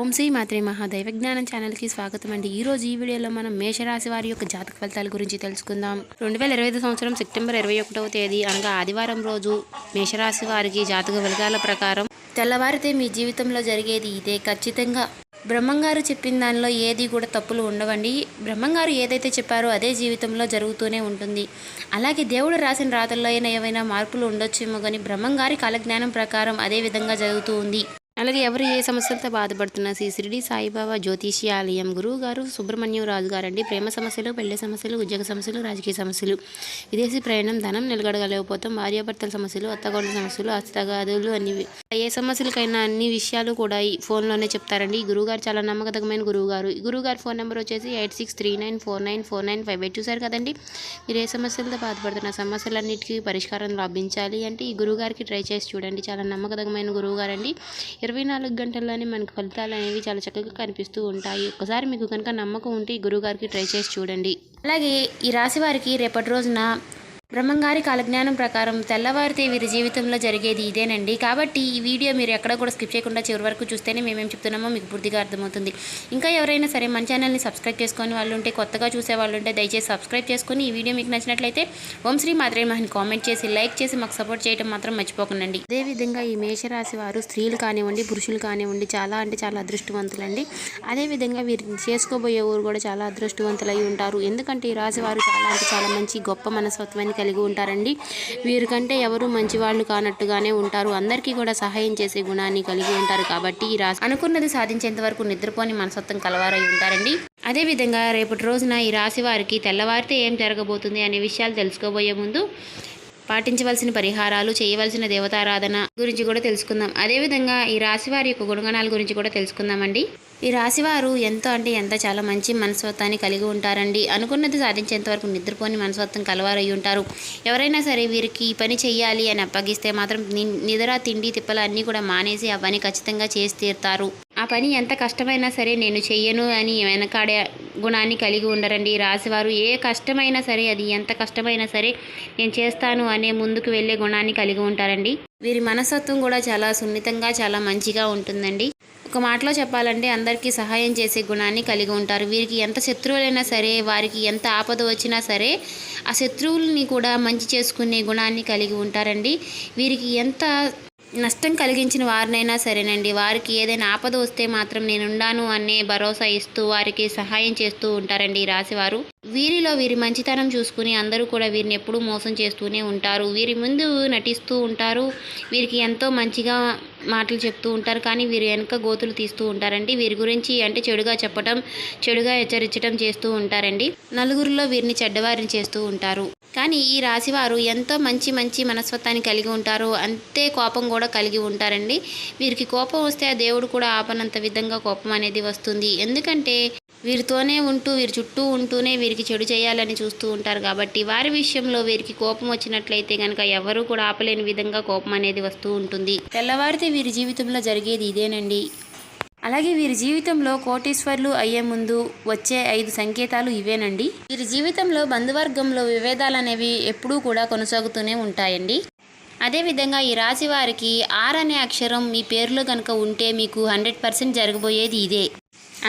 ఓం శ్రీ మాత్రే మహా దైవజ్ఞానం ఛానల్కి స్వాగతం అండి. ఈ రోజు ఈ వీడియోలో మనం మేషరాశి వారి యొక్క జాతక ఫలితాల గురించి తెలుసుకుందాం. రెండు వేల ఇరవై ఐదు సంవత్సరం సెప్టెంబర్ ఇరవై ఒకటవ తేదీ అనగా ఆదివారం రోజు మేషరాశి వారికి జాతక ఫలితాల ప్రకారం తెల్లవారితే మీ జీవితంలో జరిగేది ఇదే. ఖచ్చితంగా బ్రహ్మంగారు చెప్పిన దానిలో ఏది కూడా తప్పులు ఉండవండి. బ్రహ్మంగారు ఏదైతే చెప్పారో అదే జీవితంలో జరుగుతూనే ఉంటుంది. అలాగే దేవుడు రాసిన రాతల్లో అయినా ఏవైనా మార్పులు ఉండొచ్చేమో కానీ బ్రహ్మంగారి కాలజ్ఞానం ప్రకారం అదే విధంగా జరుగుతూ ఉంది. అలాగే ఎవరు ఏ సమస్యలతో బాధపడుతున్నా శ్రీ షిరిడి సాయిబాబా జ్యోతిషి ఆలయం గురువు గారు సుబ్రహ్మణ్యం రాజు గారండి. ప్రేమ సమస్యలు పెళ్ళి సమస్యలు ఉద్యోగ సమస్యలు రాజకీయ సమస్యలు. విదేశీ ప్రయాణం ధనం నిలగడగలేకపోతాం. భార్యాభర్తల సమస్యలు అత్తగోళ్ళ సమస్యలు అస్తగాదులు అన్ని ఏ సమస్యలకైనా అన్ని విషయాలు కూడా ఈ ఫోన్లోనే చెప్తారండి. ఈ గురువుగారు చాలా నమ్మకమైన గురువు గారు. ఈ గురువుగారు ఫోన్ నెంబర్ వచ్చేసి eight six three nine four nine four nine five eight చూసారు కదండి. మీరు ఏ సమస్యలతో బాధపడుతున్న సమస్యలన్నిటికీ పరిష్కారం లభించాలి అంటే ఈ గురువుగారికి ట్రై చేసి చూడండి. చాలా నమ్మకమైన గురువు గారండి. ఇరవై నాలుగు గంటల్లోనే మనకు ఫలితాలు అనేవి చాలా చక్కగా కనిపిస్తూ ఉంటాయి. ఒక్కసారి మీకు కనుక నమ్మకం ఉంటే ఈ గురువుగారికి ట్రై చేసి చూడండి. అలాగే ఈ రాశి వారికి రేపటి రోజున బ్రహ్మంగారి కాలజ్ఞానం ప్రకారం తెల్లవారితే వీరి జీవితంలో జరిగేది ఇదేనండి. కాబట్టి ఈ వీడియో మీరు ఎక్కడ కూడా స్కిప్ చేయకుండా చివరి వరకు చూస్తేనే మేమేం చెప్తున్నామో మీకు పూర్తిగా అర్థమవుతుంది. ఇంకా ఎవరైనా సరే మన ఛానల్ని సబ్స్క్రైబ్ చేసుకొని వాళ్ళు ఉంటే కొత్తగా చూసే వాళ్ళు ఉంటే దయచేసి సబ్స్క్రైబ్ చేసుకొని ఈ వీడియో మీకు నచ్చినట్లయితే ఓం శ్రీ మాత్రమే మహిళ కామెంట్ చేసి లైక్ చేసి మాకు సపోర్ట్ చేయడం మాత్రం మర్చిపోకండి అదేవిధంగా ఈ మేషరాశి వారు స్త్రీలు కానివ్వండి పురుషులు కానివ్వండి చాలా అంటే చాలా అదృష్టవంతులండి. అదేవిధంగా వీరు చేసుకోబోయే ఊరు కూడా చాలా అదృష్టవంతులై ఉంటారు. ఎందుకంటే ఈ రాశి వారు చాలా అంటే చాలా మంచి గొప్ప మనస్తత్వాన్ని కలిగి ఉంటారండి. వీరికంటే ఎవరు మంచివాళ్ళు కానట్టుగానే ఉంటారు. అందరికీ కూడా సహాయం చేసే గుణాన్ని కలిగి ఉంటారు కాబట్టి ఈ రాశి అనుకున్నది సాధించేంత వరకు నిద్రపోని మనసత్వం కలవారై ఉంటారండి. అదేవిధంగా రేపటి రోజున ఈ రాశి వారికి తెల్లవారితే ఏం జరగబోతుంది అనే విషయాలు తెలుసుకోబోయే ముందు పాటించవలసిన పరిహారాలు చేయవలసిన దేవతారాధన గురించి కూడా తెలుసుకుందాం. అదేవిధంగా ఈ రాశి వారి యొక్క గుణగణాల గురించి కూడా తెలుసుకుందామండి. ఈ రాశివారు ఎంతో అంటే ఎంత చాలా మంచి మనస్తత్వాన్ని కలిగి ఉంటారండి. అనుకున్నది సాధించేంత వరకు నిద్రపోని మనస్తత్వం కలవారై ఉంటారు. ఎవరైనా సరే వీరికి ఈ పని చెయ్యాలి అని అప్పగిస్తే మాత్రం ని- నిద్ర తిండి తిప్పలు అన్నీ కూడా మానేసి ఆ పని ఖచ్చితంగా చేసి తీరుతారు. ఆ పని ఎంత కష్టమైనా సరే నేను చెయ్యను అని వెనకాడే గుణాన్ని కలిగి ఉండరండి. ఈ రాశివారు ఏ కష్టమైనా సరే అది ఎంత కష్టమైనా సరే నేను చేస్తాను అనే ముందుకు వెళ్ళే గుణాన్ని కలిగి ఉంటారండి. వీరి మనస్తత్వం కూడా చాలా సున్నితంగా చాలా మంచిగా ఉంటుందండి. ఒక మాటలో చెప్పాలంటే అందరికీ సహాయం చేసే గుణాన్ని కలిగి ఉంటారు. వీరికి ఎంత శత్రువులైనా సరే వారికి ఎంత ఆపద వచ్చినా సరే ఆ శత్రువుల్ని కూడా మంచి చేసుకునే గుణాన్ని కలిగి ఉంటారండి. వీరికి ఎంత నష్టం కలిగించిన వారినైనా సరేనండి. వారికి ఏదైనా ఆపద వస్తే మాత్రం నేనుండాను అనే భరోసా ఇస్తూ వారికి సహాయం చేస్తూ ఉంటారండి రాశివారు. వీరిలో వీరి మంచితనం చూసుకుని అందరూ కూడా వీరిని ఎప్పుడూ మోసం చేస్తూనే ఉంటారు. వీరి ముందు నటిస్తూ ఉంటారు. వీరికి ఎంతో మంచిగా మాటలు చెప్తూ ఉంటారు. కానీ వీరు వెనుక గోతులు తీస్తూ ఉంటారండి. వీరి గురించి అంటే చెడుగా చెప్పటం చెడుగా హెచ్చరించడం చేస్తూ ఉంటారండి. నలుగురిలో వీరిని చెడ్డవారిని చేస్తూ ఉంటారు. కానీ ఈ రాశివారు ఎంతో మంచి మంచి మనస్వత్వాన్ని కలిగి ఉంటారు. అంతే కోపం కూడా కలిగి ఉంటారండి. వీరికి కోపం వస్తే ఆ దేవుడు కూడా ఆపనంత విధంగా కోపం అనేది వస్తుంది. ఎందుకంటే వీరితోనే ఉంటూ వీరి చుట్టూ ఉంటూనే వీరికి చెడు చేయాలని చూస్తూ ఉంటారు కాబట్టి వారి విషయంలో వీరికి కోపం వచ్చినట్లయితే కనుక ఎవరూ కూడా ఆపలేని విధంగా కోపం అనేది వస్తూ ఉంటుంది. తెల్లవారితే వీరి జీవితంలో జరిగేది ఇదేనండి. అలాగే వీరి జీవితంలో కోటీశ్వర్లు అయ్యే ముందు వచ్చే ఐదు సంకేతాలు ఇవేనండి. వీరి జీవితంలో బంధువర్గంలో విభేదాలు అనేవి ఎప్పుడూ కూడా కొనసాగుతూనే ఉంటాయండి. అదేవిధంగా ఈ రాశి వారికి ఆర్ అనే అక్షరం మీ పేరులో కనుక ఉంటే మీకు హండ్రెడ్ పర్సెంట్ జరగబోయేది ఇదే.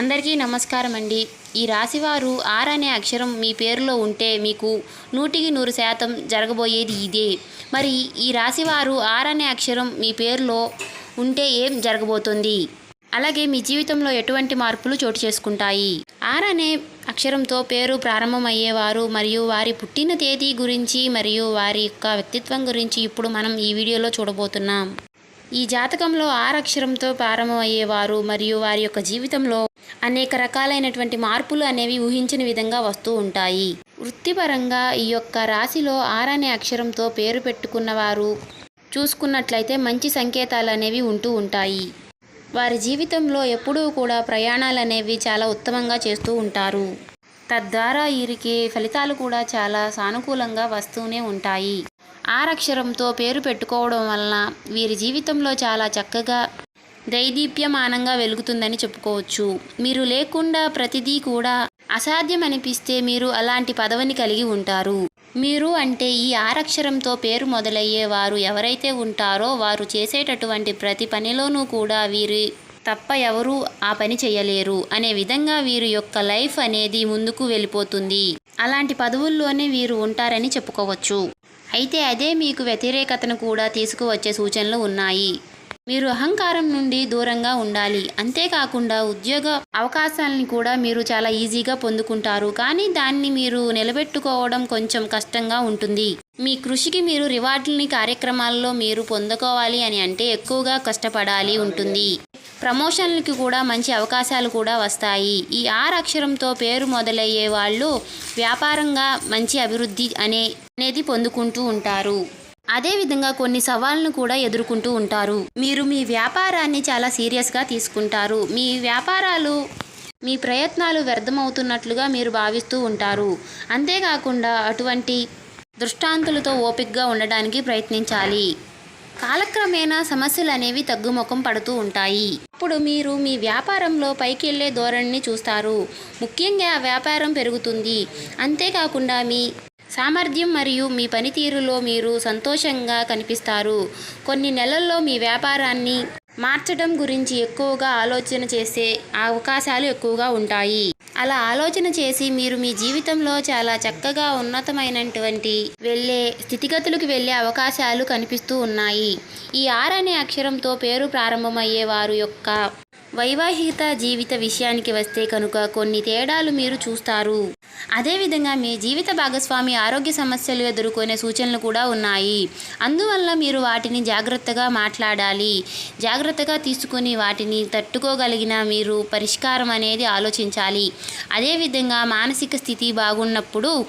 అందరికీ నమస్కారం అండి. ఈ రాశివారు ఆర్ అనే అక్షరం మీ పేరులో ఉంటే మీకు నూటికి నూరు శాతం జరగబోయేది ఇదే. మరి ఈ రాశివారు ఆర్ అనే అక్షరం మీ పేరులో ఉంటే ఏం జరగబోతుంది? అలాగే మీ జీవితంలో ఎటువంటి మార్పులు చోటు చేసుకుంటాయి? ఆర్ అనే అక్షరంతో పేరు ప్రారంభమయ్యేవారు మరియు వారి పుట్టిన తేదీ గురించి మరియు వారి యొక్క వ్యక్తిత్వం గురించి ఇప్పుడు మనం ఈ వీడియోలో చూడబోతున్నాం. ఈ జాతకంలో ఆర్ అక్షరంతో ప్రారంభమయ్యేవారు మరియు వారి యొక్క జీవితంలో అనేక రకాలైనటువంటి మార్పులు అనేవి ఊహించని విధంగా వస్తూ ఉంటాయి. వృత్తిపరంగా ఈ యొక్క రాశిలో ఆర్ అనే అక్షరంతో పేరు పెట్టుకున్నవారు చూసుకున్నట్లయితే మంచి సంకేతాలు అనేవి ఉంటూ ఉంటాయి. వారి జీవితంలో ఎప్పుడూ కూడా ప్రయాణాలు అనేవి చాలా ఉత్తమంగా చేస్తూ ఉంటారు. తద్వారా వీరికి ఫలితాలు కూడా చాలా సానుకూలంగా వస్తూనే ఉంటాయి. ఆరక్షరంతో పేరు పెట్టుకోవడం వలన వీరి జీవితంలో చాలా చక్కగా దైదీప్యమానంగా వెలుగుతుందని చెప్పుకోవచ్చు. మీరు లేకుండా ప్రతిదీ కూడా అసాధ్యం అనిపిస్తే మీరు అలాంటి పదవిని కలిగి ఉంటారు. మీరు అంటే ఈ ఆరక్షరంతో పేరు మొదలయ్యే వారు ఎవరైతే ఉంటారో వారు చేసేటటువంటి ప్రతి పనిలోనూ కూడా వీరి తప్ప ఎవరూ ఆ పని చేయలేరు. అనే విధంగా వీరి యొక్క లైఫ్ అనేది ముందుకు వెళ్ళిపోతుంది. అలాంటి పదవుల్లోనే వీరు ఉంటారని చెప్పుకోవచ్చు. అయితే అదే మీకు వ్యతిరేకతను కూడా తీసుకువచ్చే సూచనలు ఉన్నాయి. మీరు అహంకారం నుండి దూరంగా ఉండాలి. అంతేకాకుండా ఉద్యోగ అవకాశాలని కూడా మీరు చాలా ఈజీగా పొందుకుంటారు. కానీ దాన్ని మీరు నిలబెట్టుకోవడం కొంచెం కష్టంగా ఉంటుంది. మీ కృషికి మీరు రివార్డుల్ని కార్యక్రమాల్లో మీరు పొందుకోవాలి అని అంటే ఎక్కువగా కష్టపడాలి ఉంటుంది. ప్రమోషన్లకి కూడా మంచి అవకాశాలు కూడా వస్తాయి. ఈ ఆర్ అక్షరంతో పేరు మొదలయ్యే వాళ్ళు వ్యాపారంగా మంచి అభివృద్ధి అనే అనేది పొందుకుంటూ ఉంటారు. అదేవిధంగా కొన్ని సవాళ్ళను కూడా ఎదుర్కొంటూ ఉంటారు. మీరు మీ వ్యాపారాన్ని చాలా సీరియస్గా తీసుకుంటారు. మీ వ్యాపారాలు మీ ప్రయత్నాలు వ్యర్థమవుతున్నట్లుగా మీరు భావిస్తూ ఉంటారు. అంతేకాకుండా అటువంటి దృష్టాంతులతో ఓపికగా ఉండడానికి ప్రయత్నించాలి. కాలక్రమేణా సమస్యలు అనేవి తగ్గుముఖం పడుతూ ఉంటాయి. అప్పుడు మీరు మీ వ్యాపారంలో పైకి వెళ్ళే ధోరణిని చూస్తారు. ముఖ్యంగా వ్యాపారం పెరుగుతుంది. అంతేకాకుండా మీ సామర్థ్యం మరియు మీ పనితీరులో మీరు సంతోషంగా కనిపిస్తారు. కొన్ని నెలల్లో మీ వ్యాపారాన్ని మార్చడం గురించి ఎక్కువగా ఆలోచన చేసే అవకాశాలు ఎక్కువగా ఉంటాయి. అలా ఆలోచన చేసి మీరు మీ జీవితంలో చాలా చక్కగా ఉన్నతమైనటువంటి వెళ్ళే స్థితిగతులకు వెళ్ళే అవకాశాలు కనిపిస్తూ ఉన్నాయి. ఈ ఆర్ అనే అక్షరంతో పేరు ప్రారంభమయ్యే వారు యొక్క వైవాహిక జీవిత విషయానికి వస్తే కనుక కొన్ని తేడాలు మీరు చూస్తారు. అదేవిధంగా మీ జీవిత భాగస్వామి ఆరోగ్య సమస్యలు ఎదుర్కొనే సూచనలు కూడా ఉన్నాయి. అందువల్ల మీరు వాటిని జాగ్రత్తగా మాట్లాడాలి. జాగ్రత్తగా తీసుకుని వాటిని తట్టుకోగలిగిన మీరు పరిష్కారం అనేది ఆలోచించాలి. అదేవిధంగా మానసిక స్థితి బాగున్నప్పుడు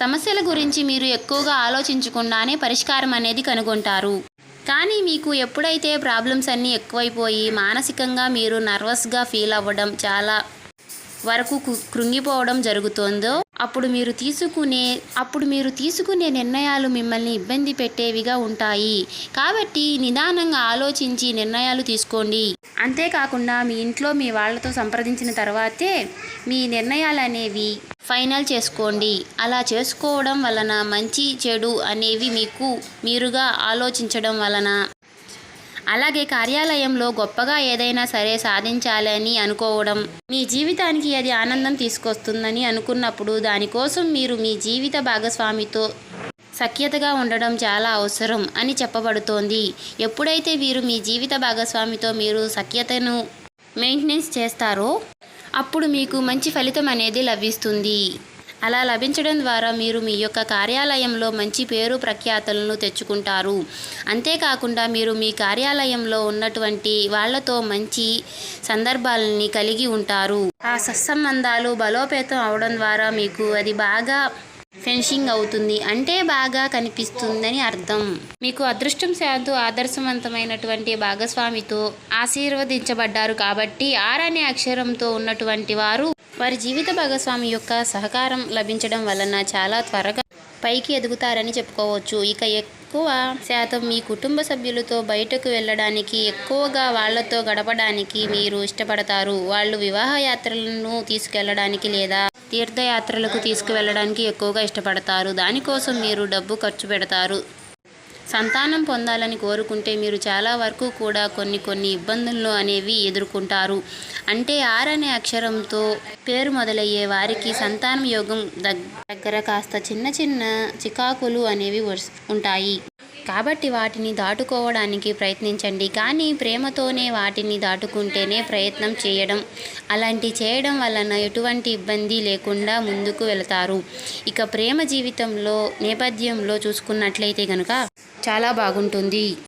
సమస్యల గురించి మీరు ఎక్కువగా ఆలోచించకుండానే పరిష్కారం అనేది కనుగొంటారు. కానీ మీకు ఎప్పుడైతే ప్రాబ్లమ్స్ అన్నీ ఎక్కువైపోయి మానసికంగా మీరు నర్వస్గా ఫీల్ అవ్వడం చాలా వరకు కృంగిపోవడం జరుగుతోందో అప్పుడు మీరు తీసుకునే అప్పుడు మీరు తీసుకునే నిర్ణయాలు మిమ్మల్ని ఇబ్బంది పెట్టేవిగా ఉంటాయి. కాబట్టి నిదానంగా ఆలోచించి నిర్ణయాలు తీసుకోండి. అంతేకాకుండా మీ ఇంట్లో మీ వాళ్ళతో సంప్రదించిన తర్వాతే మీ నిర్ణయాలు అనేవి ఫైనల్ చేసుకోండి. అలా చేసుకోవడం వలన మంచి చెడు అనేవి మీకు మీరుగా ఆలోచించడం వలన. అలాగే కార్యాలయంలో గొప్పగా ఏదైనా సరే సాధించాలని అనుకోవడం. మీ జీవితానికి అది ఆనందం తీసుకొస్తుందని అనుకున్నప్పుడు దానికోసం మీరు మీ జీవిత భాగస్వామితో సఖ్యతగా ఉండడం చాలా అవసరం అని చెప్పబడుతోంది. ఎప్పుడైతే మీరు మీ జీవిత భాగస్వామితో మీరు సఖ్యతను మెయింటెనెన్స్ చేస్తారో అప్పుడు మీకు మంచి ఫలితం అనేది లభిస్తుంది. అలా లభించడం ద్వారా మీరు మీ యొక్క కార్యాలయంలో మంచి పేరు ప్రఖ్యాతలను తెచ్చుకుంటారు. అంతేకాకుండా మీరు మీ కార్యాలయంలో ఉన్నటువంటి వాళ్ళతో మంచి సందర్భాలని కలిగి ఉంటారు. ఆ సత్సంబంధాలు బలోపేతం అవడం ద్వారా మీకు అది బాగా ఫెన్షింగ్ అవుతుంది. అంటే బాగా కనిపిస్తుందని అర్థం. మీకు అదృష్టం శాంతు ఆదర్శవంతమైనటువంటి భాగస్వామితో ఆశీర్వదించబడ్డారు కాబట్టి ఆర్ అనే అక్షరంతో ఉన్నటువంటి వారు వారి జీవిత భాగస్వామి యొక్క సహకారం లభించడం వలన చాలా త్వరగా పైకి ఎదుగుతారని చెప్పుకోవచ్చు. ఇక ఎక్కువ శాతం మీ కుటుంబ సభ్యులతో బయటకు వెళ్ళడానికి ఎక్కువగా వాళ్ళతో గడపడానికి మీరు ఇష్టపడతారు. వాళ్ళు వివాహ యాత్రలను తీసుకెళ్ళడానికి లేదా తీర్థయాత్రలకు తీసుకువెళ్ళడానికి ఎక్కువగా ఇష్టపడతారు. దానికోసం మీరు డబ్బు ఖర్చు పెడతారు. సంతానం పొందాలని కోరుకుంటే మీరు చాలా వరకు కూడా కొన్ని కొన్ని ఇబ్బందులు అనేవి ఎదుర్కొంటారు. అంటే ఆర్ అనే అక్షరంతో పేరు మొదలయ్యే వారికి సంతానం యోగం దగ్గర కాస్త చిన్న చిన్న చికాకులు అనేవి ఉంటాయి. కాబట్టి వాటిని దాటుకోవడానికి ప్రయత్నించండి. కానీ ప్రేమతోనే వాటిని దాటుకుంటేనే ప్రయత్నం చేయడం అలాంటి చేయడం వలన ఎటువంటి ఇబ్బంది లేకుండా ముందుకు వెళతారు. ఇక ప్రేమ జీవితంలో నేపథ్యంలో చూసుకున్నట్లయితే కనుక చాలా బాగుంటుంది.